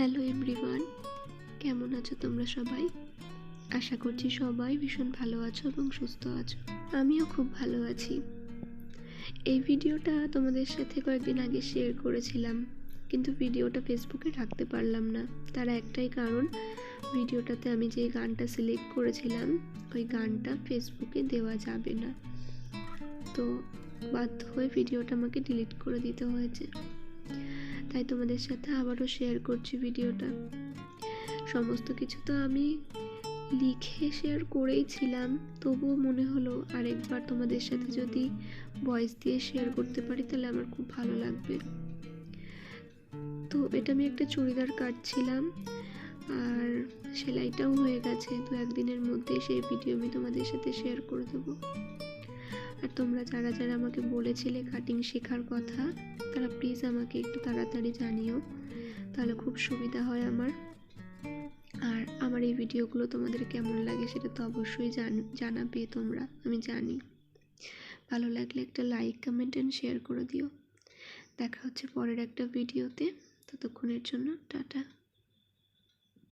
Hello everyone কেমন আছো তোমরা সবাই? আশা করছি সবাই ভীষণ ভালো আছো এবং সুস্থ আছো। আমিও খুব ভালো আছি। এই ভিডিওটা তোমাদের সাথে কয়েকদিন আগে শেয়ার করেছিলাম, কিন্তু ভিডিওটা ফেসবুকে রাখতে পারলাম না। তার একটাই কারণ, ভিডিওটাতে আমি যে গানটা সিলেক্ট করেছিলাম, ওই গানটা ফেসবুকে দেওয়া যাবে না। তো বাধ্য হয়ে ভিডিওটা আমাকে ডিলিট করে দিতে হয়েছে। তাই তোমাদের সাথে আবারও শেয়ার করছি ভিডিওটা সমস্ত কিছু তো আমি লিখে শেয়ার করেই ছিলাম, তবুও মনে হলো আরেকবার তোমাদের সাথে যদি ভয়েস দিয়ে শেয়ার করতে পারি, তাহলে আমার খুব ভালো লাগবে। তো এটা আমি একটা চুড়িদার কাটছিলাম, আর সেলাইটাও হয়ে গেছে। দু একদিনের মধ্যে সেই ভিডিও আমি তোমাদের সাথে শেয়ার করে দেবো। আর তোমরা যারা যারা আমাকে বলেছিলে কাটিং শেখার কথা, তারা প্লিজ আমাকে একটু তাড়াতাড়ি জানিও। তাহলে খুব সুবিধা হয় আমার। আর আমার এই ভিডিওগুলো তোমাদের কেমন লাগে সেটা তো অবশ্যই জান, জানাবে তোমরা, আমি জানি। ভালো লাগলে একটা লাইক কমেন্ট অ্যান্ড শেয়ার করে দিও। দেখা হচ্ছে পরের একটা ভিডিওতে। ততক্ষণের জন্য টাটা।